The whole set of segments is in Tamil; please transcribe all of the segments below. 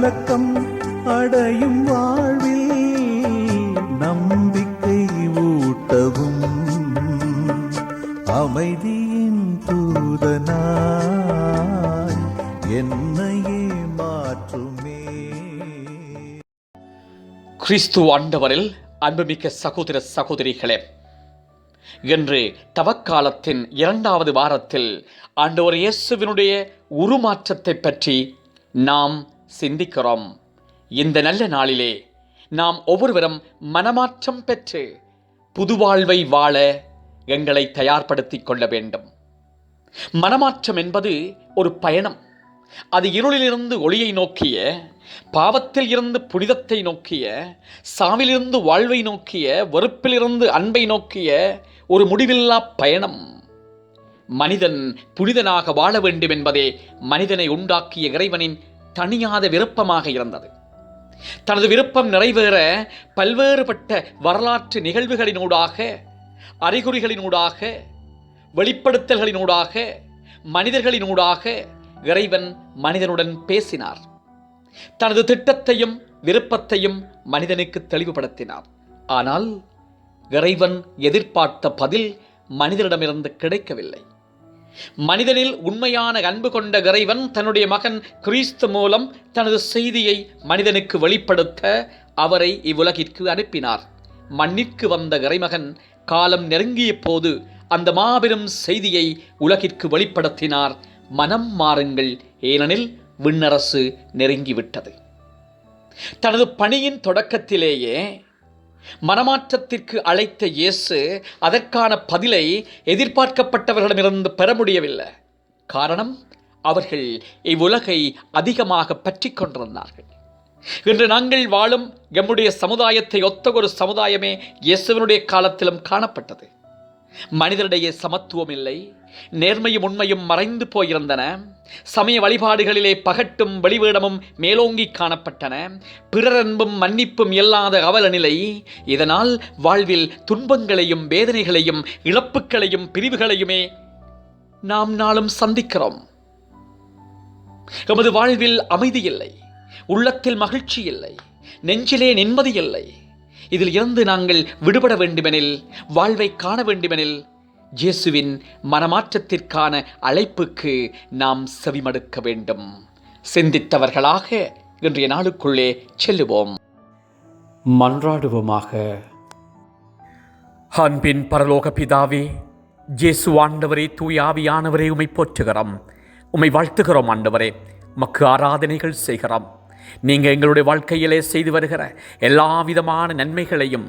கலக்கம் அடையும் வாழ்வில் நம்பிக்கை ஊட்டவும் அமைதியின் தூதனாய் என்னையே மாற்றுமே. கிறிஸ்து ஆண்டவரில் அன்புமிக்க சகோதர சகோதரிகளே இன்று தவக்காலத்தின் இரண்டாவது வாரத்தில் ஆண்டவர் இயேசுவினுடைய உருமாற்றத்தை பற்றி நாம் சிந்திக்கிறோம். இந்த நல்ல நாளிலே நாம் ஒவ்வொருவரும் மனமாற்றம் பெற்று புதுவாழ்வை வாழ எங்களை தயார்படுத்திக் கொள்ள வேண்டும். மனமாற்றம் என்பது ஒரு பயணம். அது இருளிலிருந்து ஒளியை நோக்கிய பாவத்தில் இருந்து புனிதத்தை நோக்கிய சாவிலிருந்து வாழ்வை நோக்கிய வெறுப்பிலிருந்து அன்பை நோக்கிய ஒரு முடிவில்லா பயணம். மனிதன் புனிதனாக வாழ வேண்டும் என்பதே மனிதனை உண்டாக்கிய இறைவனின் தனியாத விருப்பமாக இருந்தது. தனது விருப்பம் நிறைவேற பல்வேறுபட்ட வரலாற்று நிகழ்வுகளினூடாக அறிகுறிகளினூடாக வெளிப்படுத்தல்களினூடாக மனிதர்களினூடாக இறைவன் மனிதனுடன் பேசினார். தனது திட்டத்தையும் விருப்பத்தையும் மனிதனுக்கு தெளிவுபடுத்தினார். ஆனால் இறைவன் எதிர்பார்த்த பதில் மனிதனிடமிருந்து கிடைக்கவில்லை. மனிதனில் உண்மையான அன்பு கொண்ட இறைவன் தன்னுடைய மகன் கிறிஸ்து மூலம் தனது செய்தியை மனிதனுக்கு வெளிப்படுத்த அவரை இவ்வுலகிற்கு அனுப்பினார். மண்ணிற்கு வந்த இறைமகன் காலம் நெருங்கிய போது அந்த மாபெரும் செய்தியை உலகிற்கு வெளிப்படுத்தினார். மனம் மாறுங்கள் ஏனெனில் விண்ணரசு நெருங்கிவிட்டது. தனது பணியின் தொடக்கத்திலேயே மனமாற்றத்திற்கு அழைத்த இயேசு அதற்கான பதிலை எதிர்பார்க்கப்பட்டவர்களிடமிருந்து பெற முடியவில்லை. காரணம் அவர்கள் இவ்வுலகை அதிகமாக பற்றி கொண்டிருந்தார்கள். இன்று நாங்கள் வாழும் எம்முடைய சமுதாயத்தை ஒத்த ஒரு சமுதாயமே இயேசுவனுடைய காலத்திலும் காணப்பட்டது. மனிதரிடையே சமத்துவம் இல்லை நேர்மையும் உண்மையும் மறைந்து போயிருந்தன. சமய வழிபாடுகளிலே பகட்டும் வெளிவேடமும் மேலோங்கி காணப்பட்டன. பிறரன்பும் மன்னிப்பும் இல்லாத அவல நிலை. இதனால் வாழ்வில் துன்பங்களையும் வேதனைகளையும் இழப்புகளையும் பிரிவுகளையுமே நாம் நாளும் சந்திக்கிறோம். எமது வாழ்வில் அமைதி இல்லை. உள்ளத்தில் மகிழ்ச்சி இல்லை. நெஞ்சிலே நிம்மதி இல்லை. இதில் இருந்து நாங்கள் விடுபட வேண்டுமெனில் வாழ்வை காண வேண்டுமெனில் இயேசுவின் மனமாற்றத்திற்கான அழைப்புக்கு நாம் செவிமடுக்க வேண்டும். சிந்தித்தவர்களாக இன்றைய நாளுக்குள்ளே செல்லுவோம். மன்றாடுவோமாக. அன்பின் பரலோக பிதாவே இயேசு ஆண்டவரே தூயாவியானவரே உமை போற்றுகிறோம். உமை வாழ்த்துகிறோம் ஆண்டவரே மக்கு ஆராதனைகள் செய்கிறோம். நீங்கள் எங்களுடைய வாழ்க்கையிலே செய்து வருகிற எல்லா விதமான நன்மைகளையும்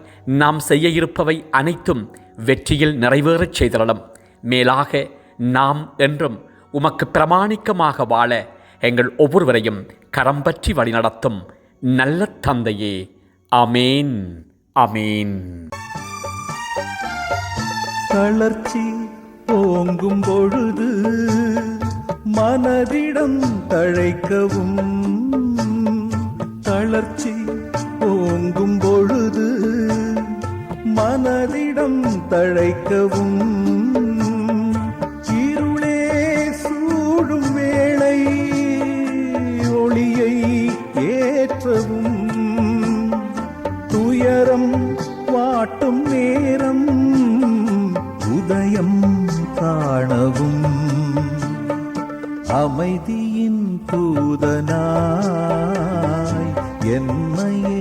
நாம் செய்ய இருப்பவை அனைத்தும் வெற்றியில் நிறைவேறச் செய்தளம் மேலாக நாம் என்றும் உமக்கு பிரமாணிக்கமாக வாழ எங்கள் ஒவ்வொருவரையும் கரம் பற்றி வழிநடத்தும் நல்ல தந்தையே. அமேன் அமேன் தளர்ச்சி ஓங்கும் பொழுது மனதிடம் தழைக்கவும். தளர்ச்சி ஓங்கும் பொழுது மனதிடம் தழைக்கவும். இருளே சூடும் வேளை ஒளியை ஏற்றவும். துயரம் வாட்டும் நேரம் உதயம் காணவும். அமைதியின் தூதனாய் என்னையே